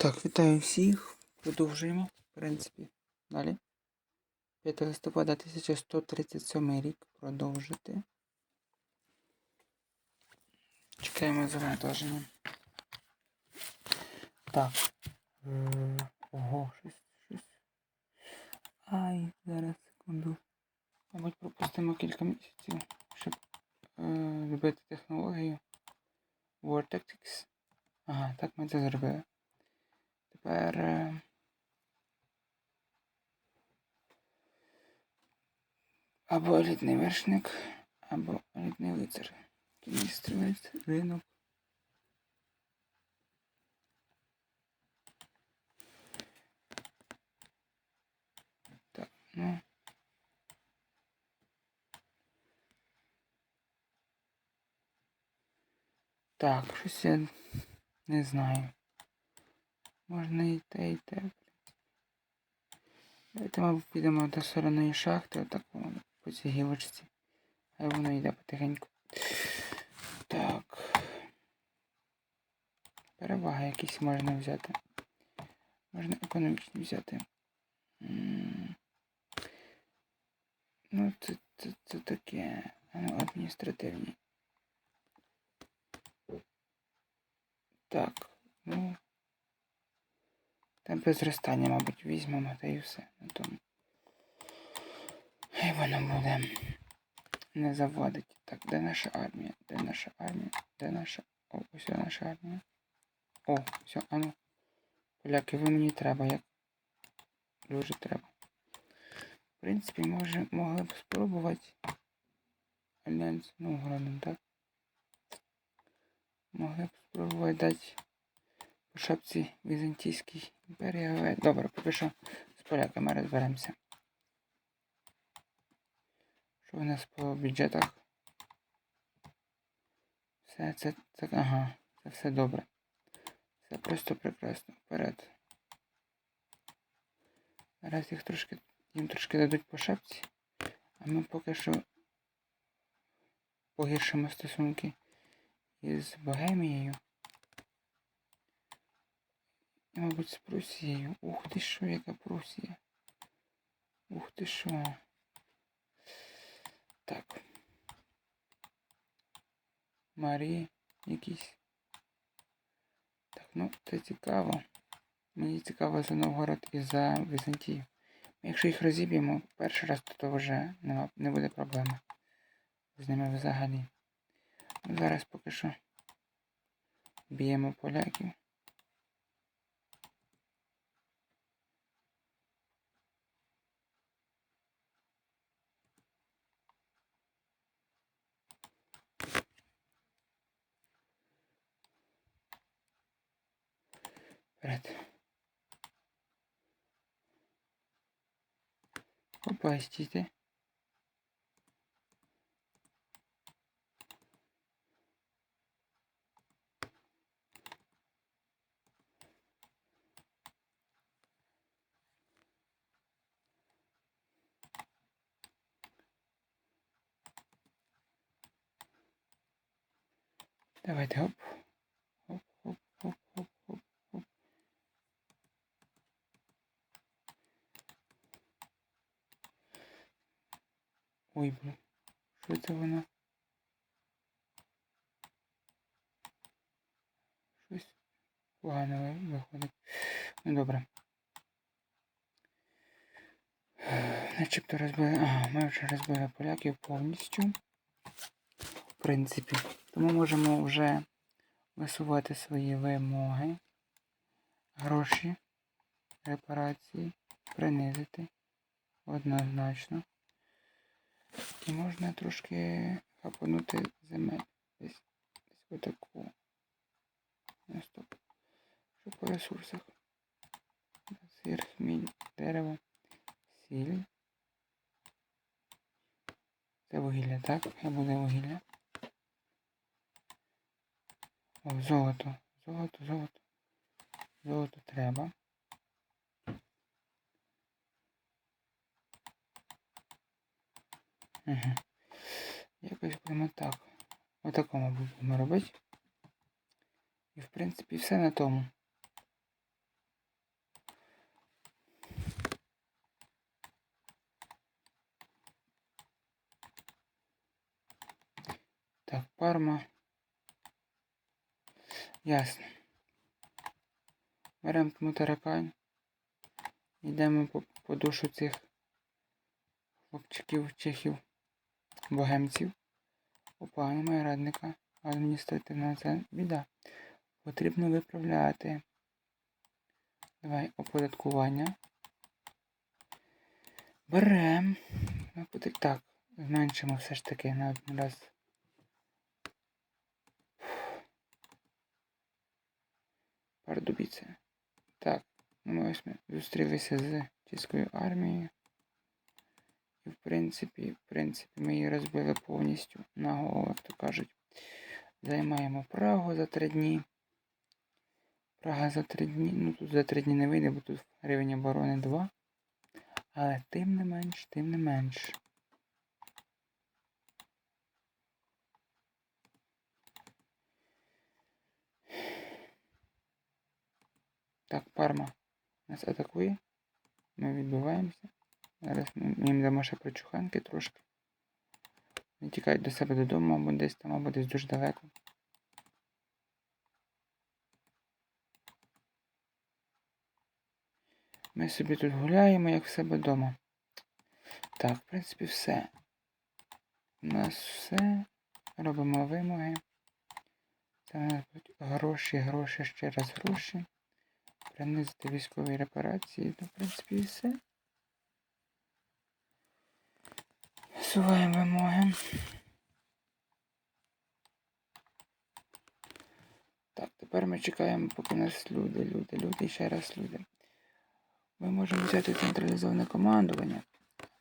Так, вітаю всіх. Продовжуємо, в принципі. Далі. 5 листопада 1137 рік. Продовжити. Чекаємо завантаження. Так. Е, Ого, щось, щось. Ай, зараз секунду. Мабуть, пропустимо кілька місяців, щоб е, любити технологію. Tactics. Ага, так ми це зробили. Тепер. е, Або елітний вершник, або елітний лицар. Кінний стрілець, ринок. Так, ну. Так, щось я не знаю. Можна і те, і те. Давайте ми підемо до соляної шахти, отак воно по цій гілочці. Хай воно йде потихеньку. Так. Переваги якісь можна взяти. Можна економічні взяти. Ну, це, це, це таке. Ну, адміністративні. Так, ну. Темпи зростання, мабуть, візьмемо та і все на тому. І воно буде не заводить. Так, де наша армія? Де наша армія? Де наша... О, ось наша армія. О, все, ану. Поляки, ви мені треба, як дуже треба. В принципі, може, могли б спробувати альянс з Новгородом, так? Могли б спробувати дати шапці Візантійській імперії, але добре, поки що з поляками розберемося. Що у нас по бюджетах? Все це, це ага, це все добре. Все просто прекрасно. Вперед. Зараз їх трошки, їм трошки дадуть по шапці, а ми поки що погіршимо стосунки із Богемією. Мабуть, з Прусією. Ух ти що, яка Прусія. Ух ти що. Так. Марії якісь. Так, ну це цікаво. Мені цікаво за Новгород і за Візантію. Якщо їх розіб'ємо перший раз, то, вже не, не буде проблеми. З ними взагалі. Ну, Зараз поки що б'ємо поляків. Вперед. Опа, стійте. Давайте, хоп. Ой, блін. Що це воно? Щось погано виходить. Ну добре. Начебто розбили... Ага, ми вже розбили поляків повністю. В принципі. Тому можемо вже висувати свої вимоги, гроші, репарації, принизити однозначно. І можна трошки хапанути земель. Десь, десь отаку. Стоп. Що по ресурсах? Сир, хміль, дерево, сіль. Це вугілля, так? Хай буде вугілля. О, золото. Золото, золото. Золото треба. Ага. Якось прямо так. Отакому будемо робити. І в принципі все на тому. Так, парма. Ясно. Беремо таракань. Йдемо по, по душу цих хлопчиків чехів богемців. Опа, немає радника. Адміністративна це біда. Потрібно виправляти. Давай оподаткування. Берем. Ну, Так, зменшимо все ж таки на один раз. Пардубіце. Так, ну ми ось ми зустрілися з чеською армією. В принципі, в принципі, ми її розбили повністю на голову, то кажуть. Займаємо Прагу за три дні. Прага за три дні. Ну тут за три дні не вийде, бо тут рівень оборони 2. Але тим не менш, тим не менш. Так, парма нас атакує. Ми відбиваємося. Зараз їм дамо ще прочуханки трошки. Вони тікають до себе додому, або десь там, або десь дуже далеко. Ми собі тут гуляємо, як в себе вдома. Так, в принципі, все. У нас все. Робимо вимоги. Це гроші, гроші, ще раз гроші. Принизити військові репарації. Ну, в принципі, і все. Висуваємо вимоги. Так, тепер ми чекаємо, поки нас люди, люди, люди ще раз люди. Ми можемо взяти централізоване командування,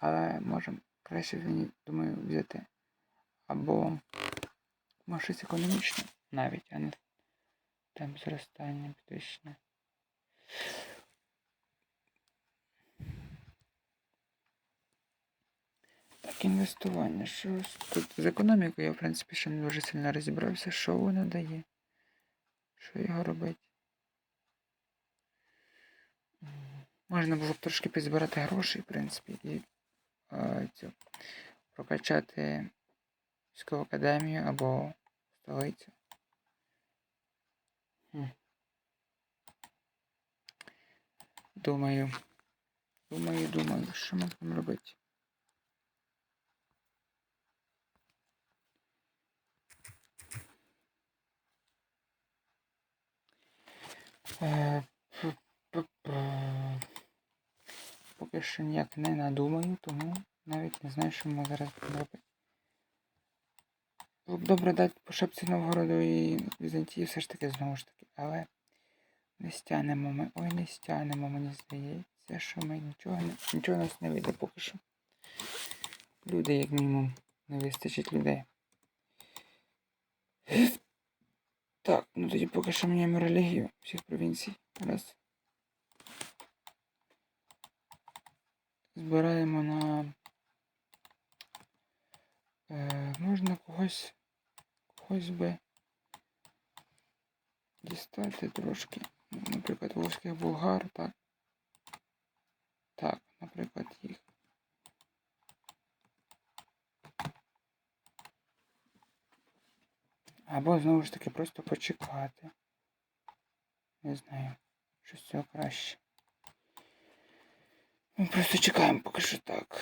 але можемо краще, думаю, взяти або може щось економічне навіть, а не там зростання підвищення. Так, інвестування. Що тут з економікою я, в принципі, ще не дуже сильно розібрався, що воно дає. Що його робить. Можна було б трошки підзбирати гроші, в принципі, і а, цю, прокачати військову академію або столицю. Думаю. Думаю, думаю, що ми робити. Поки що ніяк не надумаю, тому навіть не знаю, що ми зараз робити. Було б добре дати по шапці Новгороду і Візантії все ж таки знову ж таки, але не стягнемо ми. Ой, не стягнемо, мені здається, що ми нічого нічого нас не вийде поки що. Люди, як мінімум, не вистачить людей. Так, ну тоді поки що міняємо релігію всіх провінцій. Раз. Збираємо на. Е, можна когось. Когось би дістати трошки. Ну, Наприклад, вовських булгар, так. Так, наприклад, їх. Або знову ж таки просто почекати. Не знаю, що з цього краще. Ми просто чекаємо поки що так.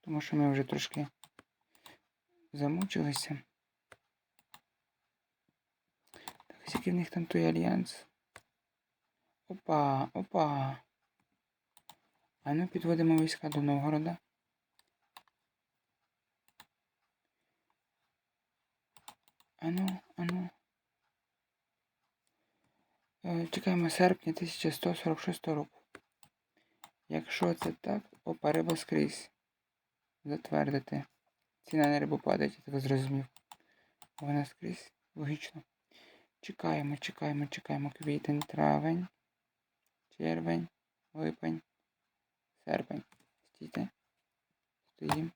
Тому що ми вже трошки замучилися. Так, який в них там той альянс. Опа, опа. А ну підводимо війська до Новгорода. Ану, ану. Е, Чекаємо серпня 1146 року. Якщо це так, опа, риба скрізь. Затвердити. Ціна на рибу падає, я так зрозумів. Вона скрізь. Логічно. Чекаємо, чекаємо, чекаємо. Квітень, травень, червень, липень, серпень. Стійте. Стоїмо.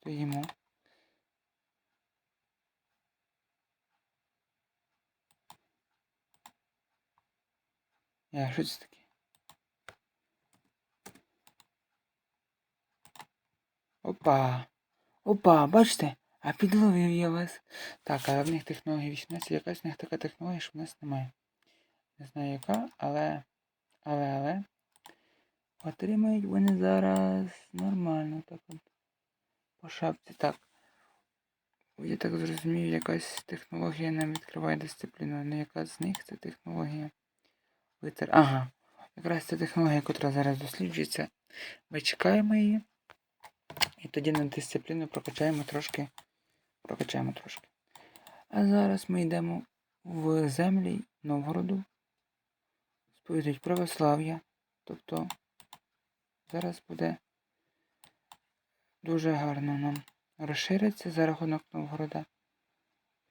Стоїмо. Я, що це таке? Опа. Опа, бачите? А підловив я вас. Так, але в них технологія 18, якась в них така технологія, що в нас немає. Не знаю яка, але. Але, але. Отримають вони зараз нормально так от. По шапці. Так. Я так зрозумів, якась технологія нам відкриває дисципліну. Не яка з них це технологія. Витер. Ага. Якраз це технологія, яка зараз досліджується. Ми чекаємо її. І тоді на дисципліну прокачаємо трошки. Прокачаємо трошки. А зараз ми йдемо в землі Новгороду. Сповідують православ'я. Тобто зараз буде дуже гарно нам розшириться за рахунок Новгорода.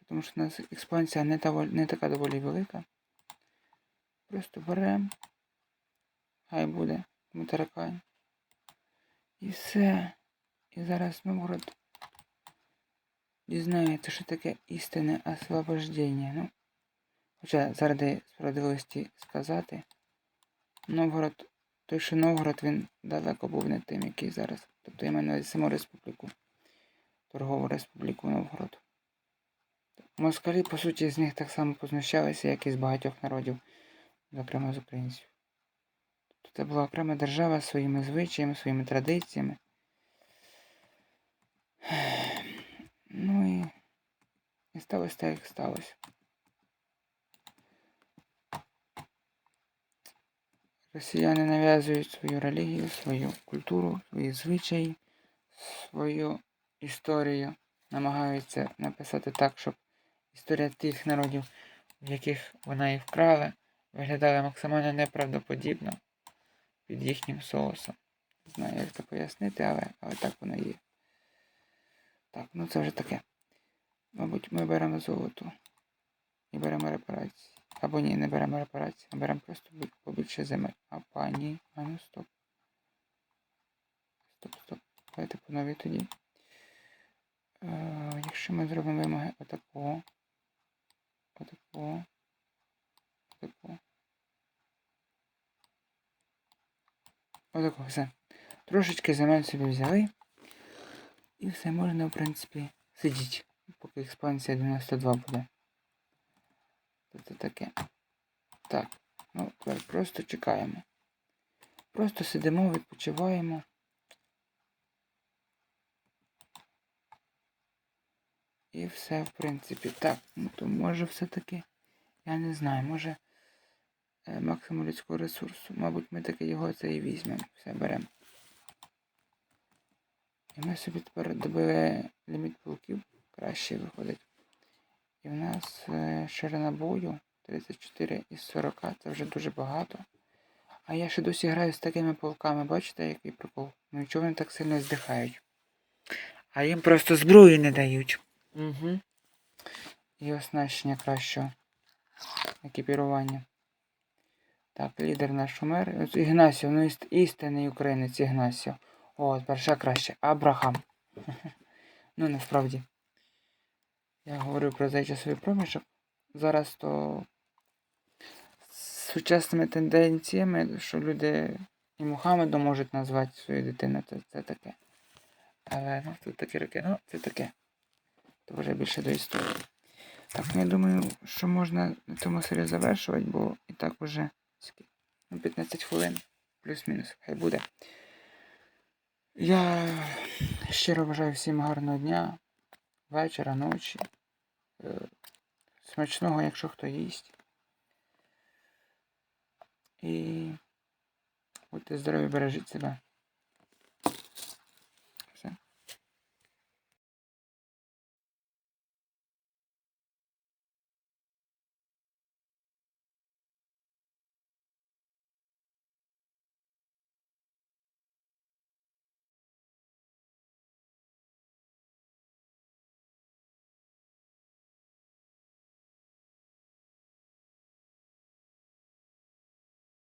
Тому що у нас експансія не, доволі, не така доволі велика. Просто беремо. Хай буде Мутаракань. І все. І зараз Новгород дізнається, що таке істинне освобождення. Ну, хоча заради справедливості сказати, Новгород, той, що Новгород, він далеко був не тим, який зараз. Тобто я маю на увазі саму республіку. Торгову республіку Новгород. Москалі, по суті, з них так само познущалися, як і з багатьох народів, зокрема з українців. Це була окрема держава своїми звичаями, своїми традиціями. Ну і, і сталося так, як сталося. Росіяни нав'язують свою релігію, свою культуру, свої звичаї, свою історію. Намагаються написати так, щоб історія тих народів, в яких вона і вкрала, виглядала максимально неправдоподібно під їхнім соусом. Не знаю, як це пояснити, але, але так воно є. Так, ну це вже таке. Мабуть, ми беремо золото і беремо репарації. Або ні, не беремо репарації, а беремо просто побільше земель. А пані. А ну стоп. Стоп, стоп. Давайте по новій тоді. Е, якщо ми зробимо вимоги. Отакого. Отакого. Отакого, все. Трошечки земель собі взяли. І все можна, в принципі, сидіти, поки експансія 92 буде. Це таке. Так, ну тепер просто чекаємо. Просто сидимо, відпочиваємо. І все, в принципі, так. Ну то може все-таки, я не знаю, може максимум людського ресурсу. Мабуть, ми таки його це і візьмемо. Все беремо. І ми собі тепер добили ліміт полків. Краще виходить. І в нас е, ширина бою 34 із 40. Це вже дуже багато. А я ще досі граю з такими полками. Бачите, який прикол? Ну і чого вони так сильно здихають? А їм просто зброї не дають. Угу. І оснащення кращого. Екіпірування. Так, лідер наш умер. Ігнасіо, ну іст- істинний українець Ігнасіо. О, перша краще. Абрахам. ну, насправді. Я говорив про цей часовий проміжок. Зараз то з сучасними тенденціями, що люди і Мухаммедом можуть назвати свою дитину, це, це таке. Але ну, тут такі роки, ну, це таке. То вже більше до історії. Так, я думаю, що можна на цьому серію завершувати, бо і так вже скільки? ну, 15 хвилин, плюс-мінус, хай буде. Я щиро бажаю всім гарного дня, вечора, ночі. Е, Смачного, якщо хто їсть. І будьте здорові, бережіть себе.